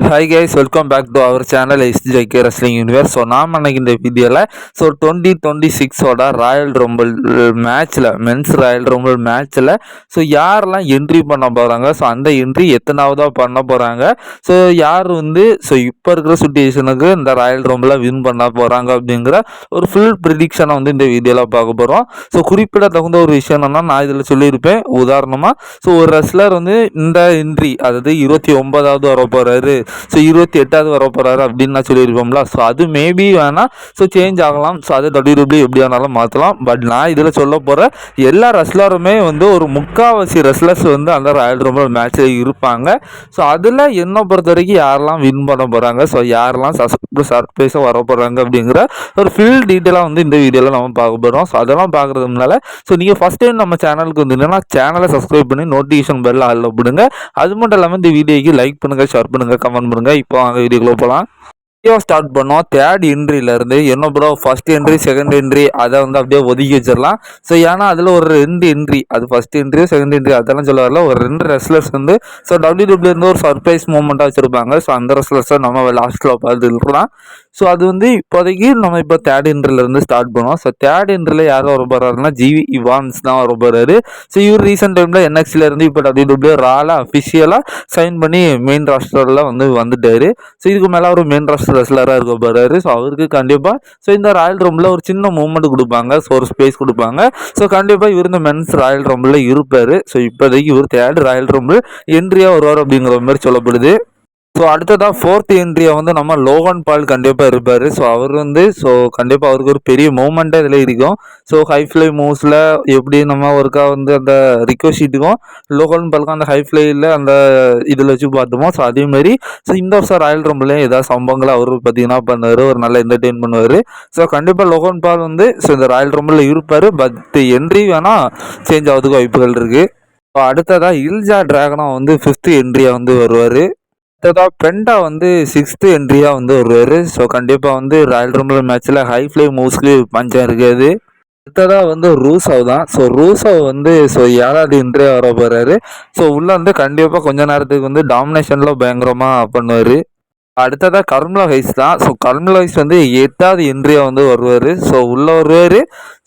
Hi guys welcome back to our channel S JK Wrestling Universe so நாம் அன்னைக்கு இந்த வீடியோவில் ஸோ டுவெண்ட்டி டுவெண்ட்டி சிக்ஸோட ராயல் ரம்பிள் மேட்ச்சில் மென்ஸ் ராயல் ரம்பிள் மேட்ச்சில் ஸோ யாரெல்லாம் என்ட்ரி பண்ண போகிறாங்க ஸோ அந்த என்ட்ரி எத்தனாவதாக பண்ண போகிறாங்க ஸோ யார் வந்து ஸோ இப்போ இருக்கிற சுச்சுவேஷனுக்கு இந்த ராயல் ரம்பிளை வின் பண்ண போகிறாங்க அப்படிங்கிற ஒரு ஃபுல் ப்ரிடிக்ஷனை வந்து இந்த வீடியோவில் பார்க்க போகிறோம் ஸோ குறிப்பிட தகுந்த ஒரு விஷயம் என்னன்னா நான் இதில் சொல்லியிருப்பேன். உதாரணமாக ஸோ ஒரு ரெஸ்லர் வந்து இந்த என்ட்ரி அதாவது இருபத்தி ஒன்பதாவது வர போகிறாரு ஸோ இருபத்தி எட்டாவது வர போகிறாரு அப்படின்னு நான் சொல்லியிருப்போம்ல. ஸோ அது மேபி வேணால் ஸோ சேஞ்ச் ஆகலாம். ஸோ அது டபிள்யூ எப்படி வேணாலும் மாற்றலாம் பட் நான் இதில் சொல்ல போகிற எல்லா ரெஸ்லருமே வந்து ஒரு முக்காவாசி ரெஸ்லர்ஸ் வந்து அந்த ராயல் ரூம்பிள் மேட்ச்சில் இருப்பாங்க. ஸோ அதில் என்னை பொறுத்த வரைக்கும் யாரெல்லாம் வின் பண்ண போகிறாங்க ஸோ யாரெல்லாம் சர்ப்ரைஸாக வர போகிறாங்க அப்படிங்கிற ஒரு ஃபுல் டீட்டெயிலாக வந்து இந்த வீடியோவில் நம்ம பார்க்க போகிறோம் ஸோ அதெல்லாம் பார்க்குறதுனால ஸோ நீங்கள் ஃபஸ்ட் டைம் நம்ம சேனலுக்கு வந்தீங்கன்னா சேனலை சப்ஸ்கிரைப் பண்ணி நோட்டிஃபிகேஷன் பெல் ஆளில் போடுங்க அது மட்டும் இல்லாமல் இந்த வீடியோக்கு லைக் பண்ணுங்கள் ஷேர் பண்ணுங்கள் கமெண்ட் பண்ணுங்கள் இப்போ வாங்க வீடியோக்குள்ளே போகலாம் வீடியோ ஸ்டார்ட் பண்ணோம். தேர்ட் என்ட்ரியிலேருந்து என்ன bro first entry second entry அதை வந்து அப்படியே ஒதுக்கி வச்சிடலாம். ஸோ ஏன்னா அதில் ஒரு ரெண்டு என்ட்ரி அது ஃபஸ்ட் என்ட்ரி செகண்ட் என்ட்ரி அதெல்லாம் சொல்ல வரல. ஒரு ரெண்டு ரெஸ்லர்ஸ் வந்து ஸோ டபிள்யூ இருந்து ஒரு சர்ப்ரைஸ் மூமெண்ட்டாக வச்சுருப்பாங்க. ஸோ அந்த ரெஸ்லர்ஸை நம்ம லாஸ்ட்டில் பார்த்துருக்கலாம் ஸோ அது வந்து இப்போதைக்கு நம்ம இப்போ தேர்ட் என்ட்ரிலேருந்து ஸ்டார்ட் பண்ணுவோம். ஸோ தேர்ட் என்ட்ரியில் யார் வர போகிறாருன்னா ஜிவி இவான்ஸ் தான் வர போகிறாரு ஸோ இவர் ரீசெண்ட் டைமில் என்எக்ஸிலேருந்து இப்போ டபிள்யூ டபிள்யூ ராலாக அஃபிஷியலாக சைன் பண்ணி மெயின் ராஸ்டரில் வந்து வந்துட்டார். ஸோ இதுக்கு மேலே அவர் மெயின் ராஸ்டர் ரெஸ்லராக இருக்க போகிறாரு ஸோ அவருக்கு கண்டிப்பாக ஸோ இந்த ராயல் ரூமில் ஒரு சின்ன மூமெண்ட் கொடுப்பாங்க. ஸோ ஒரு ஸ்பேஸ் கொடுப்பாங்க. ஸோ கண்டிப்பாக இவர் இந்த மென்ஸ் ராயல் ரூமில் இருப்பார். ஸோ இப்போதைக்கு இவர் தேர்ட் ராயல் ரூமில் என்ட்ரியாக வருவார் அப்படிங்கிற மாதிரி சொல்லப்படுது. ஸோ அடுத்ததாக ஃபோர்த் என்ட்ரியை வந்து நம்ம லோகன் பால் கண்டிப்பாக இருப்பார். ஸோ அவர் வந்து ஸோ கண்டிப்பாக அவருக்கு ஒரு பெரிய மூமெண்ட்டே இதில் இருக்கும். ஸோ ஹை ஃப்ளை மூவ்ஸில் எப்படி நம்ம ஒருக்கா வந்து அந்த ரிக்வஸ்ட்டுக்கும் லோகன் பாலுக்கும் அந்த ஹை ஃப்ளையில் அந்த இதில் வச்சு பார்த்தோமோ ஸோ அதேமாரி ஸோ இந்த வருஷம் ராயல் ரம்பிளையும் ஏதாவது சம்பவங்களை அவர் பார்த்தீங்கன்னா பண்ணுவார் ஒரு நல்ல என்டர்டெயின் பண்ணுவார். ஸோ கண்டிப்பாக லோகன் பால் வந்து ஸோ இந்த ராயல் ரம்பிளில் இருப்பார். பட் என்ட்ரி வேணால் சேஞ்ச் ஆகிறதுக்கு வாய்ப்புகள் இருக்குது இப்போ அடுத்ததாக இல்ஜா டிராகனா வந்து ஃபிஃப்த்து என்ட்ரியாக வந்து வருவார். அடுத்ததாக பெண்டா வந்து சிக்ஸ்த்து என்ட்ரியாக வந்து வருவார் ஸோ கண்டிப்பாக வந்து ராயல் ரம்பிள் மேட்ச்சில் ஹை ஃப்ளை மூவ்ஸ்க்கு பஞ்சம் இருக்காது. அடுத்ததாக வந்து ரூசவ் தான் ஸோ ரூசவ் வந்து ஸோ ஏழாவது இன்ட்ரியாக வர போகிறாரு ஸோ உள்ளே வந்து கண்டிப்பாக கொஞ்ச நேரத்துக்கு வந்து டாமினேஷனில் பயங்கரமாக பண்ணுவார். அடுத்ததாக கர்மலா ஹைஸ் தான் ஸோ கர்மலா ஹைஸ் வந்து எட்டாவது இன்ட்ரியாக வந்து வருவார். ஸோ உள்ளே வருவார்.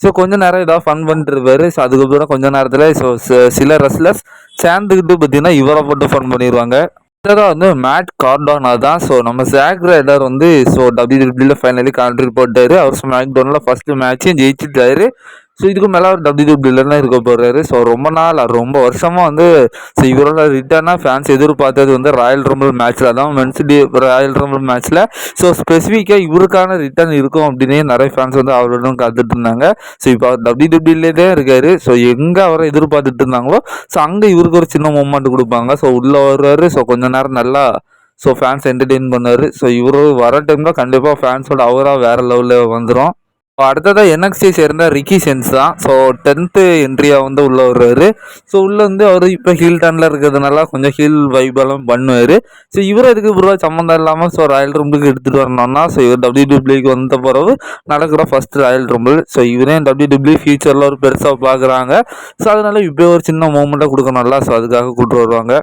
ஸோ கொஞ்ச நேரம் ஏதாவது ஃபன் பண்ணிட்டு இருப்பார். ஸோ அதுக்கப்புறம் கொஞ்ச நேரத்தில் ஸோ சில ரெஸ்லர்ஸ் சேர்ந்துக்கிட்டு பார்த்தீங்கன்னா இவரை போட்டு ஃபன் பண்ணிடுவாங்க அடுத்ததாக வந்து மேட் கார்டானா தான் ஸோ நம்ம ஜாக் ரைடர் வந்து ஸோ டபிள்யூடபிள்யூல ஃபைனலி கான்ட்ரி போட்டார் அவர் ஸ்மாக் டவுனில் ஃபஸ்ட்டு மேட்சையும் ஜெயிச்சிட்டாரு. ஸோ இதுக்கு மேலே அவர் டபிள்யூடபிள்யூலாம் இருக்க போகிறாரு ஸோ ரொம்ப நாள் ரொம்ப வருஷமாக வந்து ஸோ இவரோட ரிட்டர்னாக ஃபேன்ஸ் எதிர்பார்த்தது வந்து ராயல் ரம்பிள் மேட்ச்சில் தான். மென்ஸ் டி ராயல் ரம்பிள் மேட்ச்சில் ஸோ ஸ்பெசிஃபிக்காக இவருக்கான ரிட்டர்ன் இருக்கும் அப்படின்னே நிறைய ஃபேன்ஸ் வந்து அவரிடம் காத்துட்டு இருந்தாங்க. ஸோ இப்போ அவர் டபிள்யூடபிள்யூலே தான் இருக்கார். ஸோ எங்கே அவரை எதிர்பார்த்துட்டு இருந்தாங்களோ ஸோ அங்கே இவருக்கு ஒரு சின்ன மூமெண்ட் கொடுப்பாங்க. ஸோ உள்ளே வருவார் ஸோ கொஞ்ச நேரம் நல்லா ஸோ ஃபேன்ஸ் என்டர்டெயின் பண்ணார் ஸோ இவர் வர டைமில் கண்டிப்பாக ஃபேன்ஸோட அவராக வேறு லெவலில் வந்துடும் அடுத்ததாக என்எக்ஸ்டி சேர்ந்த ரிக்கி சென்ஸ் தான். ஸோ டென்த்து என்ட்ரியாக வந்து உள்ளே வருவார். ஸோ உள்ளே வந்து அவர் இப்போ ஹீல் டனில் இருக்கிறதுனால கொஞ்சம் ஹீல் வைபெல்லாம் பண்ணுவார். ஸோ இவர் இதுக்கு ப்ரோ சம்மந்தம் இல்லாமல் ஸோ ராயல் ரூம்புக்கு எடுத்துகிட்டு வரணும்னா ஸோ இவர் டபிள்யூ டபிள்யூக்கு வந்த பிறகு நடக்கிற ஃபஸ்ட் ராயல் ரூம்பிள் ஸோ இவரே டபிள்யூ டபிள்யூ ஃபியூச்சரில் ஒரு பெருசாக பார்க்குறாங்க ஸோ அதனால் இப்போ ஒரு சின்ன மூமெண்ட்டாக கொடுக்கணும்ல ஸோ அதுக்காக கூப்பிட்டு வருவாங்க.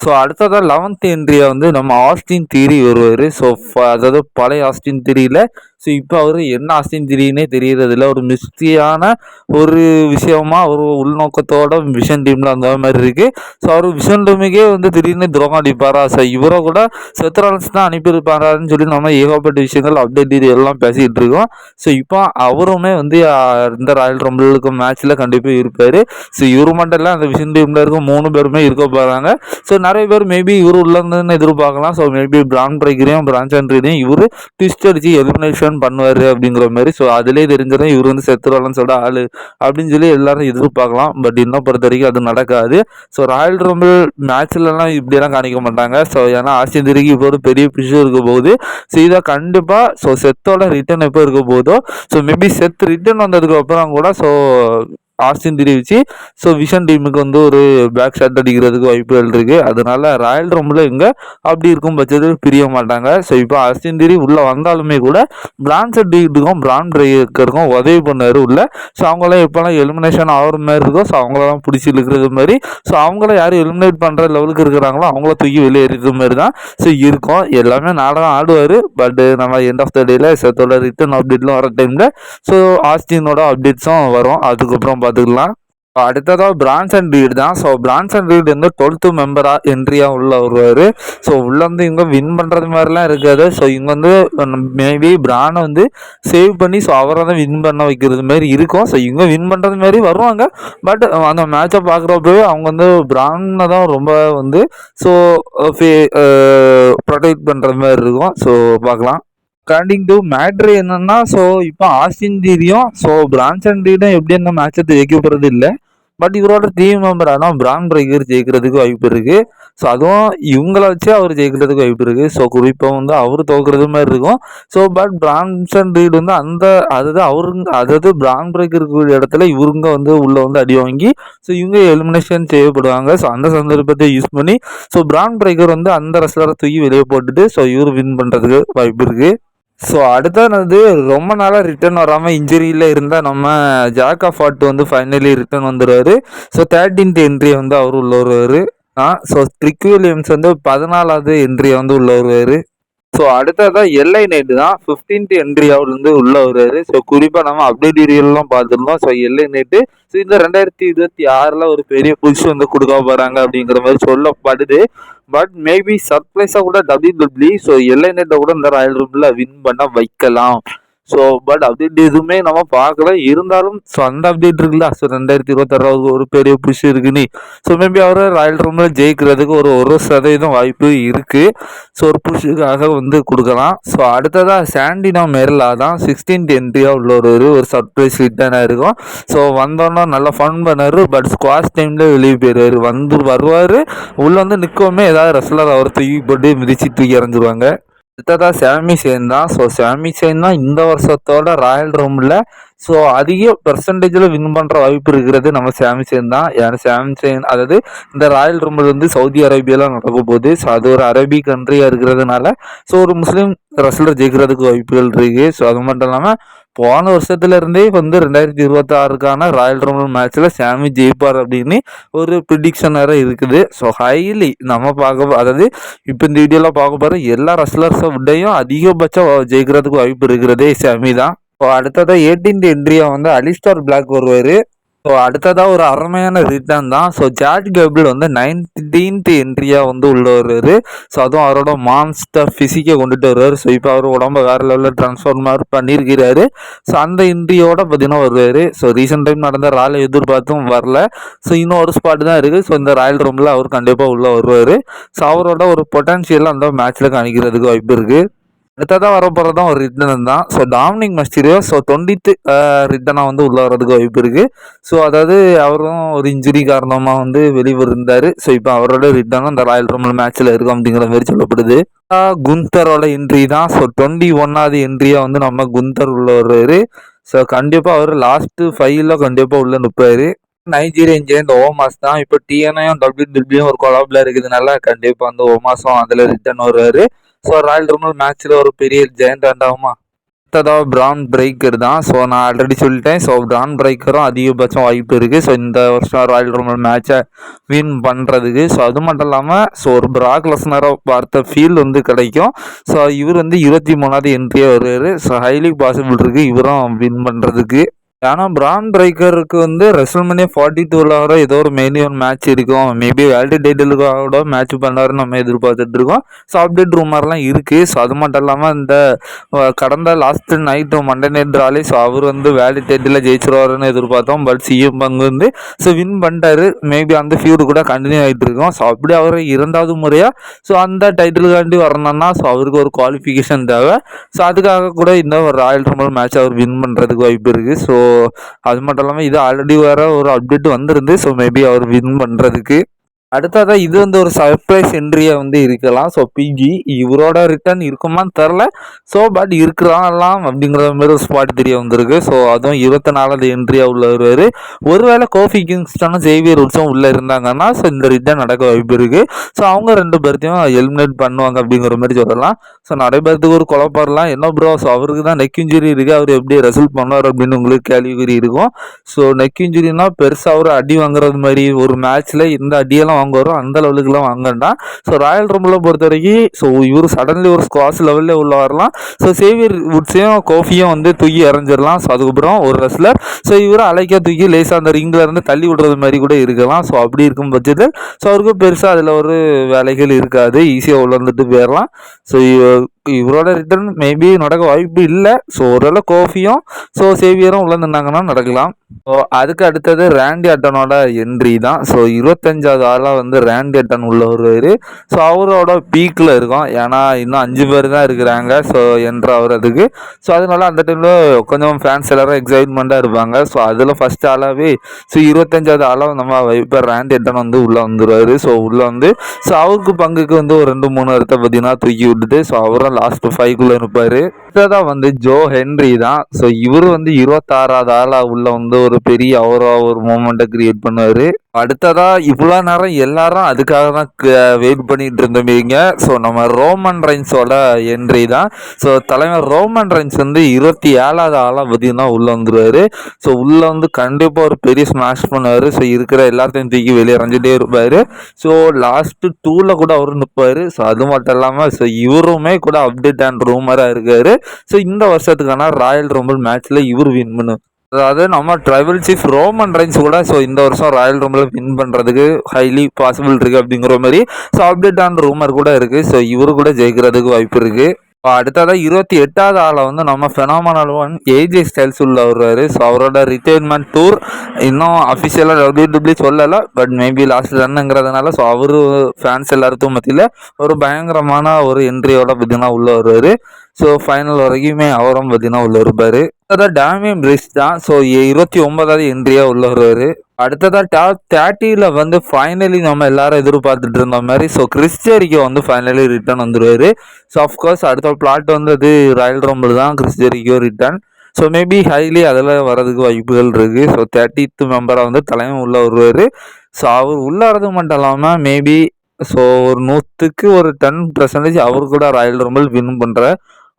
ஸோ அடுத்ததாக லெவன்த் என்ட்ரியை வந்து நம்ம ஆஸ்டின் தீரி வருவார். ஸோ அதாவது பழைய ஆஸ்டின் தீரியில் ஸோ இப்போ அவர் என்ன ஆஸ்தின் திடீர்னே தெரியறதில்ல. ஒரு மிஸ்டியான ஒரு விஷயமா ஒரு உள்நோக்கத்தோட விஷன் டீமில் அந்த மாதிரி இருக்குது ஸோ அவர் விஷன் டீமுக்கே வந்து திடீர்னு துரோகம் அடிப்பாரா? ஸோ இவரை கூட செத்ரான்ஸ் தான் அனுப்பியிருப்பாரான்னு சொல்லி நம்ம ஏகப்பட்ட விஷயங்கள் அப்டேட் இது எல்லாம் பேசிகிட்டு இருக்கோம். ஸோ இப்போ அவருமே வந்து இந்த ராயல் ரம்பிளுக்கு மேட்ச்சில் கண்டிப்பாக இருப்பார். ஸோ இவர் மட்டும் இல்லை அந்த விஷன் டீமில் இருக்க மூணு பேருமே இருக்க போகிறாங்க ஸோ நிறைய பேர் மேபி இவர் உள்ளதுன்னு எதிர்பார்க்கலாம். ஸோ மேபி பிரான் பிரேக்கரையும் பிரான்ச் ஆண்ட்ரியும் இவர் ட்விஸ்ட் அடித்து எலிமினேஷன் ரன் பண்ணுவார் அப்படிங்கிற மாதிரி. ஸோ அதிலே தெரிஞ்சிடும் இவர் வந்து செத்துருவாங்கன்னு சொல்லிட்டு ஆள். அப்படின்னு சொல்லி எல்லாரும் எதிர்பார்க்கலாம். பட் இன்னும் பொறுத்த வரைக்கும் அது நடக்காது. ஸோ ராயல் ரம்பிள் மேட்ச்லலாம் இப்படியெல்லாம் காணிக்க மாட்டாங்க. ஸோ ஏன்னா ஆசியந்திரிக்கு இப்போ ஒரு பெரிய பிஷு இருக்க போகுது. ஸோ இதை கண்டிப்பாக ஸோ செத்தோட ரிட்டர்ன் எப்போ இருக்க போதோ ஸோ மேபி செத் ரிட்டர்ன் வந்ததுக்கு அப்புறம் கூட ஸோ ஆஸ்டின் திரி வச்சு ஸோ விஷன் டீமுக்கு வந்து ஒரு பேக் ஷாட் அடிக்கிறதுக்கு வாய்ப்புகள் இருக்குது அதனால ராயல் ரம்பில் இங்கே அப்படி இருக்கும் பட்சத்தில் பிரிய மாட்டாங்க. ஸோ இப்போ ஆஸ்டின் திரி உள்ளே வந்தாலுமே கூட பிரான்ஸ் டீட்டுக்கும் பிரான் பிரேக்கருக்கும் உதவி பண்ணார் உள்ள. ஸோ அவங்களாம் எப்போல்லாம் எலிமினேஷன் ஆகிற மாதிரி இருக்கோ ஸோ அவங்களெல்லாம் பிடிச்சி இழுக்கிறது மாதிரி. ஸோ அவங்கள யார் எலிமினேட் பண்ணுற லெவலுக்கு இருக்கிறாங்களோ அவங்கள தூக்கி வெளியேறது மாதிரி தான். ஸோ இருக்கும். எல்லாமே நாடகம் ஆடுவார். பட் நம்ம எண்ட் ஆஃப் த டேல சத்தோட ரிட்டர்ன் அப்டேட்லாம் வர டைமில் ஸோ ஆஸ்டினோட அப்டேட்ஸும் வரும். அதுக்கப்புறம் பார்த்துக்கலாம் அடுத்ததாக பிரான்ஸ் அண்ட் ரீட் தான். ஸோ பிரான்ஸ் அண்ட் ரீட் வந்து டுவெல்த்து மெம்பராக என்ட்ரியாக உள்ள வருவார். ஸோ உள்ளே வந்து இவங்க வின் பண்ணுறது மாதிரிலாம் இருக்காது. ஸோ இவங்க வந்து மேபி பிரானை வந்து சேவ் பண்ணி ஸோ அவரை தான் வின் பண்ண வைக்கிறது மாதிரி இருக்கும். ஸோ இவங்க வின் பண்ணுறது மாதிரி வருவாங்க. பட் அந்த மேட்சை பார்க்குறப்பவே அவங்க வந்து பிரானை தான் ரொம்ப வந்து ஸோ ப்ரொடெக்ட் பண்ணுற மாதிரி இருக்கும். ஸோ பார்க்கலாம் கண்டிங் டு மேட்ரு என்னன்னா ஸோ இப்போ ஆஸ்டின் தீரியும் ஸோ பிரான்சன் டீடும் எப்படி என்ன மேட்சை ஜெயிக்க போகிறது இல்லை. பட் இவரோட டீம் மெம்பர் ஆனால் பிரான் பிரேக்கர் ஜெயிக்கிறதுக்கு வாய்ப்பு இருக்குது ஸோ அதுவும் இவங்கள வச்சு அவர் ஜெயிக்கிறதுக்கு வாய்ப்பு இருக்குது ஸோ குறிப்பாக வந்து அவர் தோக்குறது மாதிரி இருக்கும். ஸோ பட் பிரான்சன் ரீடு வந்து அந்த அதாவது அவருங்க அதாவது பிரான் பிரேக்கருக்கு இடத்துல இவருங்க வந்து உள்ளே வந்து அடி வாங்கி ஸோ இவங்க எலிமினேஷன் செய்யப்படுவாங்க. ஸோ அந்த சந்தர்ப்பத்தை யூஸ் பண்ணி ஸோ பிரான் பிரேக்கர் வந்து அந்த ரெஸ்லரை தூக்கி வெளியே போட்டுட்டு ஸோ இவர் வின் பண்ணுறதுக்கு வாய்ப்பு இருக்குது ஸோ அடுத்தது ரொம்ப நாளாக ரிட்டர்ன் வராமல் இன்ஜுரியில் இருந்தால் நம்ம ஜாக் ஆஃப் ஆட் வந்து ஃபைனலி ரிட்டர்ன் வந்துடுவார் ஸோ தேர்ட்டீன்த் என்ட்ரி வந்து அவர் உள்ள வருவார். ஸோ ட்ரிக் வில்லியம்ஸ் வந்து பதினாலாவது என்ட்ரியை வந்து உள்ள வருவார். ஸோ அடுத்ததான் எல்ஐ நைட்டு தான் ஃபிஃப்டீன்த் என்ட்ரி வந்து உள்ளே வருவார் ஸோ குறிப்பாக நம்ம அப்டேட் வீடியோலாம் பார்த்துருந்தோம். ஸோ எல்ஐ நைட்டு ஸோ இந்த ரெண்டாயிரத்தி இருபத்தி ஆறில் ஒரு பெரிய புஷ் வந்து கொடுக்க போகிறாங்க அப்படிங்கிற மாதிரி சொல்லப்படுது. பட் மேபி சர்ப்ரைஸாக கூட டபிள்யூ டபிள்யூ ஸோ எல்ஐ நைட்டை கூட இந்த ராயல் ரூமில் வின் பண்ண வைக்கலாம். ஸோ பட் அப்டேட் எதுவுமே நம்ம பார்க்கல. இருந்தாலும் ஸோ அந்த அப்டேட் இருக்குல்ல? ஸோ ரெண்டாயிரத்தி இருபத்தாறாவது ஒரு பெரிய புஷ் இருக்குன்னு ஸோ மேபி அவர் ராயல் ரூமில் ஜெயிக்கிறதுக்கு ஒரு ஒரு சதவீதம் வாய்ப்பு இருக்குது ஸோ ஒரு புஷுக்காக வந்து கொடுக்கலாம். ஸோ அடுத்ததாக சாண்டினா மெர்லா தான் சிக்ஸ்டீன்த் என்ட்ரியாக உள்ள ஒரு ஒரு சர்ப்ரைஸ் ரிட்டர்னாக இருக்கும். ஸோ வந்தோன்னா நல்லா ஃபன் பண்ணார். பட் ஸ்குவாஷ் டைமில் வெளியே போயிடுவார். வந்து வருவார். உள்ளே வந்து நிற்கவுமே ஏதாவது ரெஸ்லர் அவர் தூக்கி போட்டு மிதிச்சு தூக்கி இறந்துருவாங்க அடுத்ததாக சாமி சேன் தான். ஸோ சாமி சேன் தான் இந்த வருஷத்தோட ராயல் ரூமில் ஸோ அதிக பெர்சன்டேஜில் வின் பண்ணுற வாய்ப்பு இருக்கிறது நம்ம சாமி சேன் தான். ஏன்னா சாமி சேன் அதாவது இந்த ராயல் ரூமில் வந்து சவுதி அரேபியாலாம் நடக்க போகுது. ஸோ அது ஒரு அரேபி கண்ட்ரியாக இருக்கிறதுனால ஸோ ஒரு முஸ்லீம் ரெஸ்லர் ஜெயிக்கிறதுக்கு வாய்ப்புகள் இருக்குது ஸோ அது மட்டும் இல்லாமல் போன வருஷத்துல இருந்தே வந்து ரெண்டாயிரத்தி இருபத்தி ஆறுக்கான ராயல் ரம்பல் மேட்ச்ல சாமி ஜெயிப்பார் அப்படின்னு ஒரு ப்ரிடிக்ஷன் வேற இருக்குது. ஸோ ஹைலி நம்ம பார்க்க அதாவது இப்போ இந்த வீடியோவில் பார்க்க போகிற எல்லா ரெஸ்லர்ஸை விடையும் அதிகபட்சம் ஜெயிக்கிறதுக்கு வாய்ப்பு இருக்கிறதே சாமி தான். இப்போ அடுத்ததாக எயிட்டீன்த் என்ட்ரியாக வந்து அலிஸ்டார் பிளாக் வருவார். ஸோ அடுத்ததாக ஒரு அருமையான ரிட்டர்ன் தான். ஸோ ஜார்ஜ் கேபிள் வந்து நைன்டீன்த் என்ட்ரியாக வந்து உள்ள வருவார் ஸோ அதுவும் அவரோட மான்ஸ்டர் ஃபிசிக்கை கொண்டுட்டு வருவார் ஸோ இப்போ அவர் உடம்ப வேறு லெவலில் ட்ரான்ஸ்ஃபார்மர் பண்ணியிருக்கிறாரு. ஸோ அந்த என்ட்ரியோட பார்த்தீங்கன்னா வருவார் ஸோ ரீசெண்ட் டைம் நடந்த ராயல் எதிர்பார்த்தும் வரல. ஸோ இன்னும் ஒரு ஸ்பாட் தான் இருக்குது ஸோ இந்த ராயல் ரூமில் அவர் கண்டிப்பாக உள்ளே வருவார். ஸோ அவரோட ஒரு பொட்டன்ஷியல் அந்த மேட்ச்சில் காணிக்கிறதுக்கு வாய்ப்பு இருக்குது அடுத்ததாக வர தான் ஒரு ரிட்டர்ன் தான். ஸோ டாமினிக் மஸ்டீரியோ ஸோ தொண்டித்து ரிட்டனாக வந்து உள்ளே வர்றதுக்கு வாய்ப்பு இருக்குது ஸோ அதாவது அவரும் ஒரு இன்ஜுரி காரணமாக வந்து வெளிவருந்தார் ஸோ இப்போ அவரோட ரிட்டனும் அந்த ராயல் ரூமல் மேட்ச்சில் இருக்கும் அப்படிங்கிற மாதிரி சொல்லப்படுது. குந்தரோட என்ட்ரி தான். ஸோ டுவெண்ட்டி ஒன்னாவது என்ட்ரியாக வந்து நம்ம குந்தர் உள்ள வருவார் ஸோ கண்டிப்பாக அவர் லாஸ்ட்டு ஃபைவ்ல கண்டிப்பாக உள்ளே நிற்பார் நைஜீரியன் சேர்ந்த ஓமாஸ் தான். இப்போ டிஎன்ஐயும் டபிள்யூ டபிள்யூ ஒரு கொலாபில் இருக்குதுனால கண்டிப்பாக வந்து ஓமாஸும் அதில் ரிட்டர்ன் வருவார். ஸோ ராயல் ரூமல் மேட்ச்சில் ஒரு பெரிய ஜெயண்ட் ஆகுமா அடுத்ததாக பிரான் பிரேக்கர் தான். ஸோ நான் ஆல்ரெடி சொல்லிட்டேன். ஸோ பிரான் பிரேக்கரும் அதிகபட்சம் வாய்ப்பு இருக்குது ஸோ இந்த வருஷம் ராயல் ரூமல் மேட்சை வின் பண்ணுறதுக்கு ஸோ அது மட்டும் இல்லாமல் ஸோ ஒரு பிராக் லெஸ்னராக பார்த்த ஃபீல் வந்து கிடைக்கும். ஸோ இவர் வந்து இருபத்தி மூணாவது என்ட்ரியாக வருவார். ஸோ ஹைலி பாசிபிள் இருக்குது இவரும் வின் பண்ணுறதுக்கு ஆனால் பிரான் பிரேக்கருக்கு வந்து ரெசல்மனே ஃபார்ட்டி டூவில் வர ஏதோ ஒரு மெயின் ஒன் மேட்ச் இருக்கும். மேபி வேர்ல்டு டைட்டிலுக்காக மேட்ச் பண்ணாருன்னு நம்ம எதிர்பார்த்துட்டு இருக்கோம். ஸோ அப்டேட் ரூமர்லாம் இருக்குது ஸோ அது மட்டும் இல்லாமல் இந்த கடந்த லாஸ்ட் நைட்டு மண்டே நைட் ராலி ஸோ அவர் வந்து வேர்ல்டு டைட்டில் ஜெயிச்சிருவாருன்னு எதிர்பார்த்தோம். பட் சிஎம் பங்கு வந்து ஸோ வின் பண்ணிட்டாரு. மேபி அந்த ஃபியூடு கூட கண்டினியூ ஆகிட்டு இருக்கோம். ஸோ அப்படி அவர் இரண்டாவது முறையாக ஸோ அந்த டைட்டிலுக்காண்டி வரணும்னா ஸோ அவருக்கு ஒரு குவாலிஃபிகேஷன் தேவை. ஸோ அதுக்காக கூட இந்த ஒரு ராயல் ரம்பல் மேட்ச் அவர் வின் பண்ணுறதுக்கு வாய்ப்பு இருக்குது ஸோ அது மட்டும் இல்லாமல் இது ஆல்ரெடி வேறு ஒரு அப்டேட் வந்திருந்து ஸோ மேபி அவர் வின் பண்ணுறதுக்கு அடுத்ததான் இது வந்து ஒரு சர்ப்ரைஸ் என்ட்ரியாக வந்து இருக்கலாம். ஸோ பிஜி இவரோட ரிட்டர்ன் இருக்குமான்னு தெரில ஸோ பட் இருக்கிறான்லாம் அப்படிங்கிற மாதிரி ஒரு ஸ்பாட் தெரிய வந்திருக்கு. ஸோ அதுவும் இருபத்தி நாலாவது என்ட்ரியாக உள்ள வருவார். ஒருவேளை கோஃபி கிங்ஸ்டனும் ஜேவியர் உட்ஸும் உள்ளே இருந்தாங்கன்னா ஸோ இந்த ரிட்டர்ன் நடக்க வாய்ப்பு இருக்குது ஸோ அவங்க ரெண்டு பேர்த்தையும் எலிமினேட் பண்ணுவாங்க அப்படிங்கிற மாதிரி சொல்லலாம். ஸோ நிறைய பேர்த்துக்கு ஒரு குழப்பம்லாம் என்ன ப்ரோ ஸோ அவருக்கு தான் நெக் இன்ஜுரி இருக்குது அவர் எப்படி ரெசல்ட் பண்ணுவார் அப்படின்னு உங்களுக்கு கேள்விக்குறி இருக்கும். ஸோ நெக் இன்ஜுரினா பெருசாக அவர் அடி வாங்குறது மாதிரி ஒரு மேட்ச்சில் இந்த அடியெல்லாம் வாங்குவாரோ அந்த லெவலுக்குலாம் வாங்கண்டாம் ஸோ ராயல் ரூமில் பொறுத்த வரைக்கும் ஸோ இவர் சடன்லி ஒரு ஸ்குவாஸ் லெவலில் உள்ள வரலாம். ஸோ சேவியர் உட்ஸையும் கோஃபியும் வந்து தூக்கி இறஞ்சிடலாம் ஸோ அதுக்கப்புறம் ஒரு ரெஸ்லர் ஸோ இவரை அலைக்கா தூக்கி லேசாக அந்த ரிங்கில் இருந்து தள்ளி விடுறது மாதிரி கூட இருக்கலாம். ஸோ அப்படி இருக்கும் பட்சத்தில் ஸோ அவருக்கு பெருசாக அதில் ஒரு வேலைகள் இருக்காது. ஈஸியாக உள்ள போயிடலாம் ஸோ இவரோட ரிட்டர்ன் மேபி நடக்க வாய்ப்பு இல்லை. ஸோ ஒருவேளை கோஃபியும் ஸோ சேவியரும் உள்ள நடக்கலாம். ஸோ அதுக்கு அடுத்தது ரேண்டி அட்டனோட என்ட்ரி தான். ஸோ இருபத்தஞ்சாவது ஆளாக வந்து ரேண்ட் அட்டன் உள்ள வருவார் ஸோ அவரோட பீக்கில் இருக்கும். ஏன்னா இன்னும் அஞ்சு பேர் தான் இருக்கிறாங்க. ஸோ என்ட்ரு அதுக்கு ஸோ அதனால அந்த டைமில் கொஞ்சம் ஃபேன்ஸ் எல்லாரும் எக்ஸைட்மெண்ட்டாக இருப்பாங்க. ஸோ அதில் ஃபஸ்ட் ஆளாகவே ஸோ இருபத்தஞ்சாவது ஆளாக நம்ம இப்போ ரேண்ட் எட்டன் வந்து உள்ளே வந்துடுவார் ஸோ உள்ளே வந்து ஸோ அவருக்கு பங்குக்கு வந்து ஒரு ரெண்டு மூணு இடத்த பார்த்தீங்கன்னா தூக்கி விட்டுட்டு ஸோ அவரும் லாஸ்ட் ஃபைவ்க்குள்ளே இருப்பார். அடுத்ததாக வந்து ஜோ ஹென்ரி தான். ஸோ இவர் வந்து இருபத்தாறாவது ஆளாக உள்ள வந்து ஒரு பெரிய அவரோ ஒரு மூமெண்ட்டை கிரியேட் பண்ணுவார். அடுத்ததா இவ்வளோ நேரம் எல்லாரும் அதுக்காக தான் வெயிட் பண்ணிட்டு இருந்தோமீங்க ஸோ நம்ம ரோமன் ரைன்ஸோட என்ட்ரி தான். ஸோ தலைவர் ரோமன் ரைன்ஸ் வந்து இருபத்தி ஏழாவது ஆளாக பார்த்தீங்கன்னா உள்ளே வந்துடுவார் ஸோ உள்ளே வந்து கண்டிப்பாக ஒரு பெரிய ஸ்மாஷ் பண்ணுவார். ஸோ இருக்கிற எல்லாத்தையும் தூக்கி வெளியே இறஞ்சிட்டே இருப்பார். ஸோ லாஸ்ட்டு டூவில் கூட அவர் நிற்பார் ஸோ அது மட்டும் இல்லாமல் ஸோ இவருமே கூட அப்டேட் அண்ட் ரூமராக இருக்கார். ஸோ இந்த வருஷத்துக்கான ராயல் ரம்பிள் மேட்ச்சில் இவர் வின் பண்ணுவார் அதாவது நம்ம ட்ரைபல் சீஃப் ரோமன் ரைன்ஸ் கூட ஸோ இந்த வருஷம் ராயல் ரூமில் வின் பண்ணுறதுக்கு ஹைலி பாசிபிள் இருக்குது அப்படிங்கிற மாதிரி ஸோ அப்டேட் ஆன ரூமர் கூட இருக்குது ஸோ இவரு கூட ஜெயிக்கிறதுக்கு வாய்ப்பு இருக்குது அடுத்ததாக இருபத்தி எட்டாவது ஆளை வந்து நம்ம ஃபெனாமனல் ஒன் ஏஜே ஸ்டைல்ஸ் உள்ள வருவார். ஸோ அவரோட ரிட்டைர்மெண்ட் டூர் இன்னும் அஃபிஷியலாக டபிள்யூ டபிள்யூ சொல்லலை பட் மேபி லாஸ்ட் ரன்னுங்கிறதுனால ஸோ அவரு ஃபேன்ஸ் எல்லாருக்கும் மத்தியில் ஒரு பயங்கரமான ஒரு என்ட்ரியோட பார்த்தீங்கன்னா உள்ளே வருவார். ஸோ ஃபைனல் வரைக்குமே அவரும் பார்த்தீங்கன்னா உள்ள இருப்பார். அதான் டேமியம் பிரிஸ் தான். ஸோ இருபத்தி ஒன்பதாவது என்ட்ரியாக உள்ள வருவார். அடுத்ததாக டாப் தேர்ட்டியில் வந்து ஃபைனலி நம்ம எல்லாரும் எதிர்பார்த்துட்டு இருந்த மாதிரி ஸோ கிறிஸ்டரிக்கோ வந்து ஃபைனலி ரிட்டர்ன் வந்துடுவார் ஸோ அஃப்கோர்ஸ் அடுத்த பிளாட் வந்து அது ராயல் ரம்பிள் தான் Chris Jericho return so maybe highly அதில் வரதுக்கு வாய்ப்புகள் இருக்குது ஸோ தேர்ட்டித்து மெம்பராக வந்து தலைமை உள்ளே வருவார். ஸோ அவர் உள்ளே வரது மட்டும் இல்லாமல் மேபி ஸோ ஒரு நூற்றுக்கு ஒரு டென் பர்சன்டேஜ் அவர் கூட ராயல் ரம்பிள் வின் பண்ணுற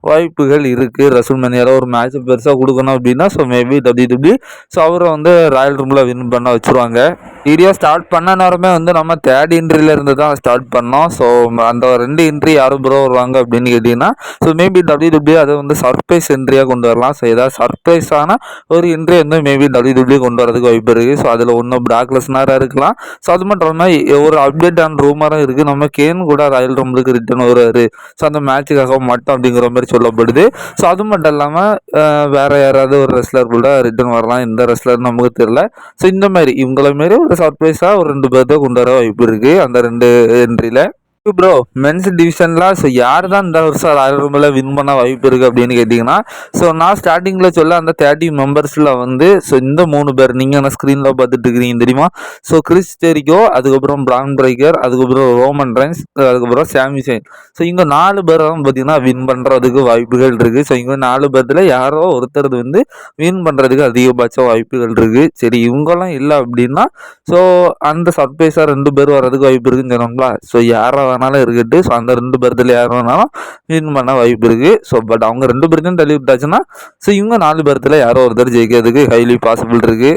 வாய்ப்புகள் இருக்குது ரசூல் மணியால் ஒரு மேட்ச் பெருசாக கொடுக்கணும் அப்படின்னா so maybe W W so அவரை வந்து ராயல் ரூமில் வின் பண்ண வச்சுருவாங்க. வீடியோ ஸ்டார்ட் பண்ண நேரமே வந்து நம்ம தேர்ட் இன்ட்ரியிலேருந்து தான் ஸ்டார்ட் பண்ணோம். ஸோ அந்த ரெண்டு இன்ட்ரி யாரும் ப்ரோ வருவாங்க அப்படின்னு கேட்டிங்கன்னா ஸோ மேபி டபிள்யூ டபிள்யூ அதை வந்து சர்ப்ரைஸ் என்ட்ரியாக கொண்டு வரலாம். ஸோ ஏதாவது சர்ப்ரைஸான ஒரு இன்ட்ரி வந்து மேபி டபிள்யூ டபிள்யூ கொண்டு வரதுக்கு வாய்ப்பு இருக்குது ஸோ அதில் ஒன்றும் ஒன்று பிராக்லெஸ்னாராக இருக்கலாம். ஸோ அது மட்டும் இல்லாமல் ஒரு அப்டேட் அண்ட் ரூமரும் இருக்குது நம்ம கேன் கூட ராயல் ரூமுக்கு ரிட்டர்ன் வருவார். ஸோ அந்த மேட்சுக்காக மட்டும் அப்படிங்கிற மாதிரி சொல்லப்படுது. ஸோ அது மட்டும் இல்லாமல் வேறு யாராவது ஒரு ரெஸ்லர் கூட ரிட்டர்ன் வரலாம். இந்த ரெஸ்லர் நமக்கு தெரியல. ஸோ இந்த மாதிரி இவங்கள மாரி ஒரு சர்ப்ரைஸாக ஒரு ரெண்டு பேர்த்த கொண்டு வர வாய்ப்பு இருக்குது அந்த ரெண்டு என்ட்ரியில் ப்ரோ மென்ஸ் டிவிஷனில் ஸோ யார் தான் இந்த வருஷம் ராயல் ரூமில் வின் பண்ண வாய்ப்பு இருக்குது அப்படின்னு கேட்டிங்கன்னா ஸோ நான் ஸ்டார்டிங்கில் சொல்ல அந்த தேர்ட்டி மெம்பர்ஸில் வந்து ஸோ இந்த மூணு பேர் நீங்கள் என்ன ஸ்க்ரீனில் பார்த்துட்டு இருக்கிறீங்க தெரியுமா? ஸோ கிறிஸ் டெரிகோ அதுக்கப்புறம் பிரான் பிரேக்கர் அதுக்கப்புறம் ரோமன் ரைன்ஸ் அதுக்கப்புறம் சாமிசைன் ஸோ இங்கே நாலு பேர் தான் பார்த்தீங்கன்னா வின் பண்ணுறதுக்கு வாய்ப்புகள் இருக்குது ஸோ இங்கே நாலு பேர்த்தில் யாரோ ஒருத்தர் வந்து வின் பண்ணுறதுக்கு அதிகபட்ச வாய்ப்புகள் இருக்குது சரி இவங்கெல்லாம் இல்லை அப்படின்னா ஸோ அந்த சர்ப்ரைஸாக ரெண்டு பேர் வர்றதுக்கு வாய்ப்பு இருக்குன்னு சொன்னோம்ல. ஸோ யாரை வேணாலும் இருக்கட்டு ஸோ அந்த ரெண்டு பேர்த்தில் யார் வேணாலும் வின் பண்ண வாய்ப்பு இருக்குது ஸோ பட் அவங்க ரெண்டு பேர்த்தையும் தள்ளி விட்டாச்சுன்னா ஸோ இவங்க நாலு பேர்த்தில் யாரோ ஒருத்தர் ஜெயிக்கிறதுக்கு ஹைலி பாசிபிள் இருக்குது